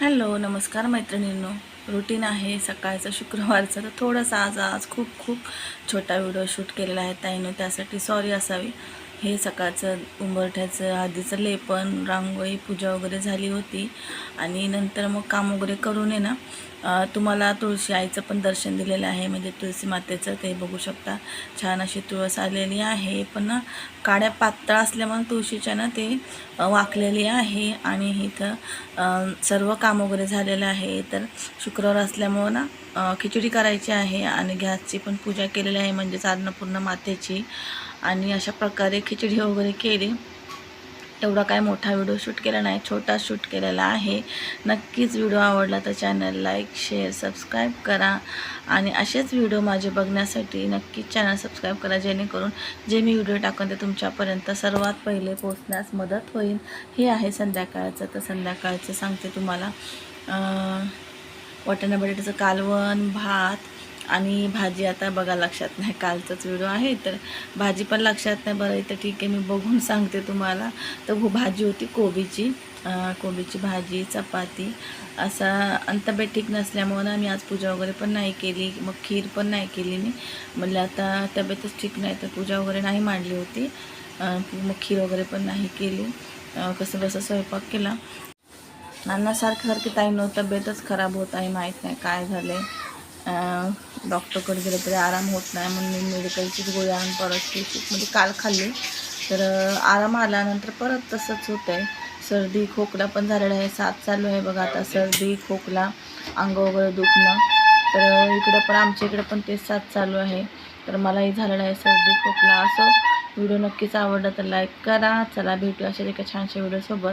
Hello नमस्कार मैत्रिणींनो. Routine आहे सकाळचं शुक्रवारचं. तर थोडंसं आज आज खूप खूप छोटा व्हिडिओ शूट केलेला आहे ताईनं. त्यासाठी सॉरी असावी. हे सकाळचं उंबरठ्याचं आधीचं लेपन रांगोळी पूजा वगैरे झाली होती. आणि नंतर मग काम वगैरे करून आहे ना तुम्हाला तुळशी आईचं पण दर्शन दिलेलं आहे. म्हणजे तुळशी मातेचं ते बघू शकता. छान अशी तुळस आलेली आहे. पण ना काड्या पातळ असल्यामुळे तुळशीच्या ना ते वाकलेली आहे. आणि इथं सर्व काम वगैरे झालेलं आहे. तर शुक्रवार असल्यामुळं ना खिचडी करायची आहे. आणि गॅसची पण पूजा केलेली आहे. म्हणजेच अन्नपूर्ण मातेची. आणि अशा प्रकारे खिचडी वगैरे केली. एवढा काय मोठा व्हिडिओ शूट केला नाही छोटा शूट केलेला आहे. नक्कीच व्हिडिओ आवडला तर चॅनल लाईक शेअर सबस्क्राईब करा. आणि असेच व्हिडिओ माझे बघण्यासाठी नक्कीच चॅनल सबस्क्राईब करा जेणेकरून जे मी व्हिडिओ टाकून ते तुमच्यापर्यंत सर्वात पहिले पोचण्यास मदत होईल. हे आहे संध्याकाळचं. तर संध्याकाळचं सांगते तुम्हाला. वाटाणा बटाट्याचं कालवण भात आणि भाजी आता बघा लक्षात नाही कालचाच व्हिडिओ आहे तर भाजी पण लक्षात नाही. बरं तर ठीक आहे मी बघून सांगते तुम्हाला. तर भाजी होती कोबीची. कोबीची भाजी चपाती. असा आणि तब्येत ठीक नसल्यामुळं ना मी आज पूजा वगैरे पण नाही केली. मग खीर पण नाही केली मी. म्हणलं आता तब्येतच ठीक नाही तर पूजा वगैरे नाही मांडली होती. मग खीर वगैरे पण नाही केली. कसं कसं स्वयंपाक केला. नाना सारखं सारखी ताई न तब्येतच खराब होत आहे माहीत नाही काय झालं आहे डॉक्टरकडे गेलं तरी आराम होत नाही म्हणून मी मेडिकलचीच गोळी आणून परत म्हणजे काल खाल्ली. तर आराम आल्यानंतर परत तसंच होत आहे सर्दी खोकला पण झालेला आहे साथ चालू आहे बघा आता सर्दी खोकला अंग वगैरे दुखणं. तर इकडं पण आमच्या इकडं पण तेच साथ चालू आहे. तर मलाही झालेलं आहे सर्दी खोकला. असं व्हिडिओ नक्कीच आवडला तर लाईक करा. चला भेटू अशा एका छानशा व्हिडिओसोबत